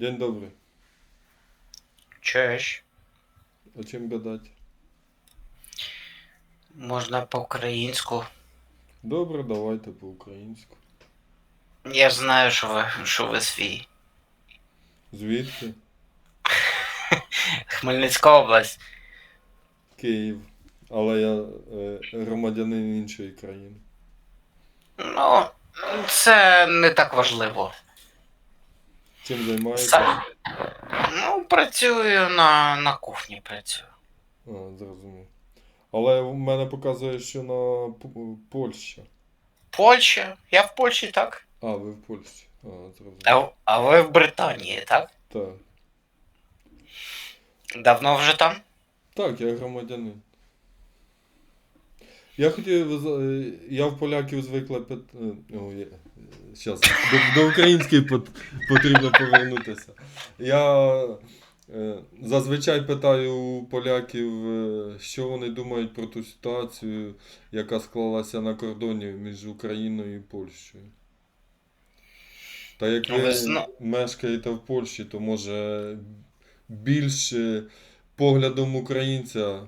День добрий. Чуєш? А чим гадати? Можна по-українську. Добре, давайте по-українську. Я ж знаю, що ви, що ви свій. Звідки? Хмельницька область. Київ. Але я е, громадянин іншої країни. Ну, це не так важливо. Чим займаєтесь? Сам. Ну, працюю на, на кухні працюю. А, зрозумів. Але в мене показує, що на Польща. Польща. Я в Польщі, так? А, ви в Польщі. А, зрозумів. А, а ви в Британії, так? Так. Давно вже там? Так, я громадянин. Я хотів. е, Я в поляків звикла пит... е, О, я... Щас, до, до української пот- потрібно повернутися. Я е, зазвичай питаю у поляків, що вони думають про ту ситуацію, яка склалася на кордоні між Україною і Польщею. Та як Ну, ви ви мешкаєте в Польщі, то може більше поглядом українця.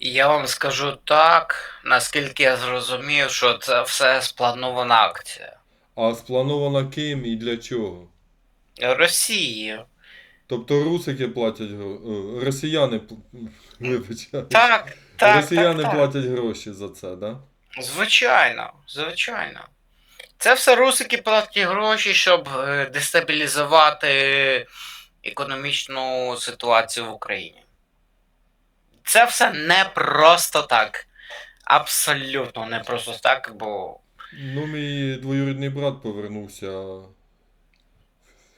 Я вам скажу так, наскільки я зрозумів, що це все спланована акція. А спланована ким і для чого? Росії. Тобто русики платять гроші. Росіяни пл- вибачаю. Так, так. Росіяни так, так. платять гроші за це, да? Звичайно, звичайно. Це все русики платять гроші, щоб е, дестабілізувати економічну ситуацію в Україні. Це все не просто так. Абсолютно не просто так, бо. Ну, мій двоюрідний брат повернувся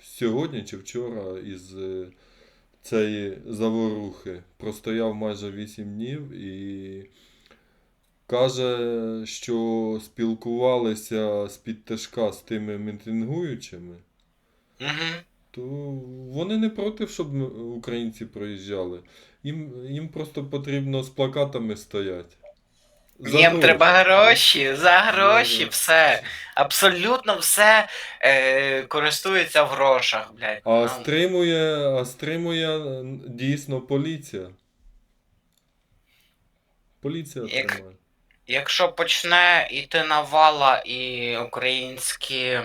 сьогодні чи вчора із е, цієї заворухи. Простояв майже 8 днів і каже, що спілкувалися з-під тяжка з тими мітингуючими. Угу. То вони не проти, щоб українці проїжджали. Їм, їм просто потрібно з плакатами стояти. За Їм гроші. треба гроші, за гроші, все. Абсолютно все е, користується в грошах, блядь. А стримує, а стримує дійсно поліція. Поліція Як- тримає. Якщо почне йти навала і українські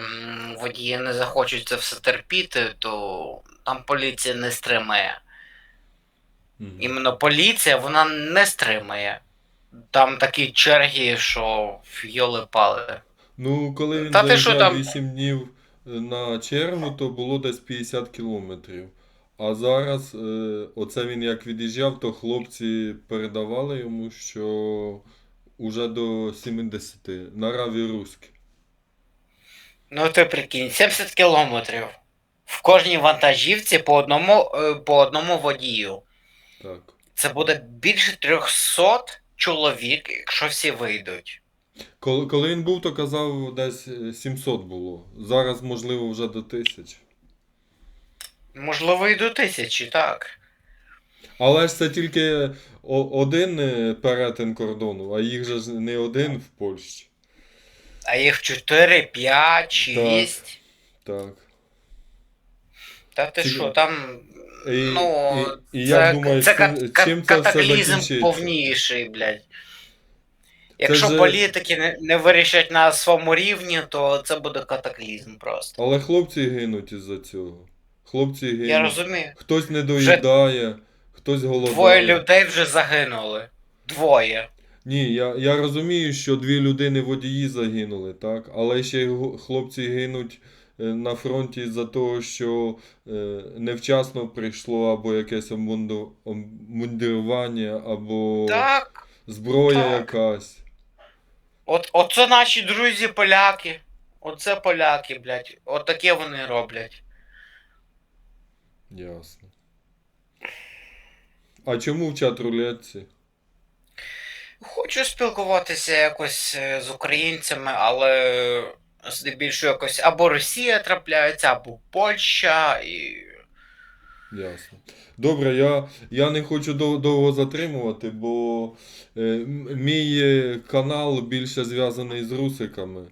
водії не захочуть це все терпіти, то там поліція не стримає. Мгм. Іменно поліція вона не стримає. Там такі черги, що йоли пали. Ну, коли він Та ти що заїжджав там? 8 днів на чергу, то було десь 50 кілометрів. А зараз, е, оце він як від'їжджав, то хлопці передавали йому, що уже до 70 на раві руські. Ну ти прикинь, 70 кілометрів. В кожній вантажівці по одному, е, по одному водію. Так. Це буде більше 300 чоловік, якщо всі вийдуть. Коли, коли він був, то казав, десь е, 700 було. Зараз, можливо, вже до 1000. Можливо, і до тисячі, так. Але ж це тільки один е, перетин кордону, а їх же не один в Польщі. А їх 4, 5, 6. Так. Та ти Ці- що, там. І, ну, і, і це, як думаєш, це чим- кат- чим це все катаклізм закінчиться? повніший, блядь. Якщо же- політики не, не вирішать на своєму рівні, то це буде катаклізм просто. Але хлопці гинуть із-за цього. Хлопці гинуть. Я розумію. Хтось не доїдає, хтось голодає. Двоє людей вже загинули. Двоє. Ні, я, я розумію, що дві людини водії загинули, так? Але ще й хлопці гинуть е, на фронті за того, що е, невчасно прийшло або якесь обмунду- обмундирування, або Так. зброя так. якась. От, оце наші друзі поляки. Оце поляки, блядь. От вони роблять. Ясно. А чому в чат рулетці? Хочу спілкуватися якось е, з українцями, але здебільшого якось або Росія трапляється, або Польща і. Ясно. Добре, я, я не хочу дов- довго затримувати, бо е, мій е, канал більше зв'язаний з русиками.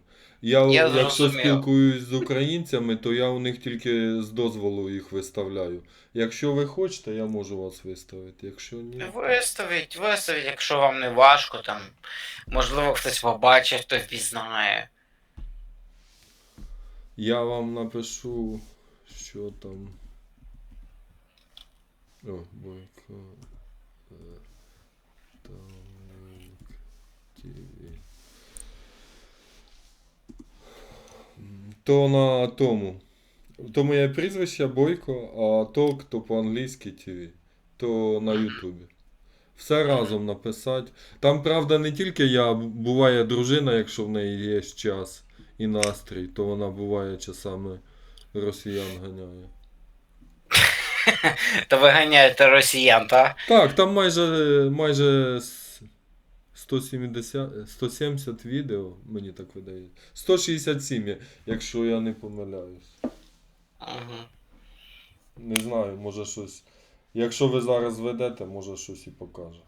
Я, Я якщо зрозумів. спілкуюсь з українцями, то я у них тільки з дозволу їх виставляю. Якщо ви хочете, я можу вас виставити. Якщо ні. Виставіть, виставіть, якщо вам не важко, там, можливо, хтось побачить, хто впізнає. Я вам напишу, що там. О, Бойко. е, Тамик ТВ. М, То на тому. То моє прізвище Бойко, а толк то по-англійськи ТВ. То на Ютубі. Все разом написати. Там, правда, не тільки я, буває дружина, якщо в неї є час і настрій, то вона буває часами росіян ганяє. То ви ганяєте росіян, так? Так, там майже, майже 170, 170 відео, мені так видається. 167, якщо я не помиляюсь. Угу. Не знаю, може щось. Якщо ви зараз ведете, може щось і покаже.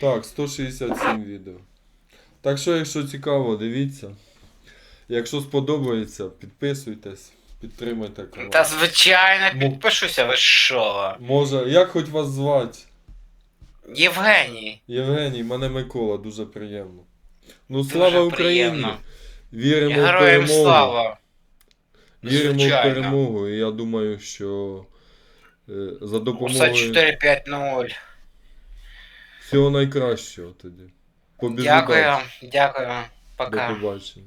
Так, 167 відео. Так що, якщо цікаво, дивіться. Якщо сподобається, підписуйтесь, підтримуйте канал. Та звичайно, підпишуся, ви що? Може, як хоч вас звати? Євгеній. Євгеній, мене Микола, дуже приємно. Ну, слава Дуже Україні! приємно. Віримо в Героям перемогу. слава. Віримо в перемогу, і я думаю, що е, за допомогою 4-5-0. всього найкращого тоді. Побіжу Дякую, далі. дякую. До Пока. побачення.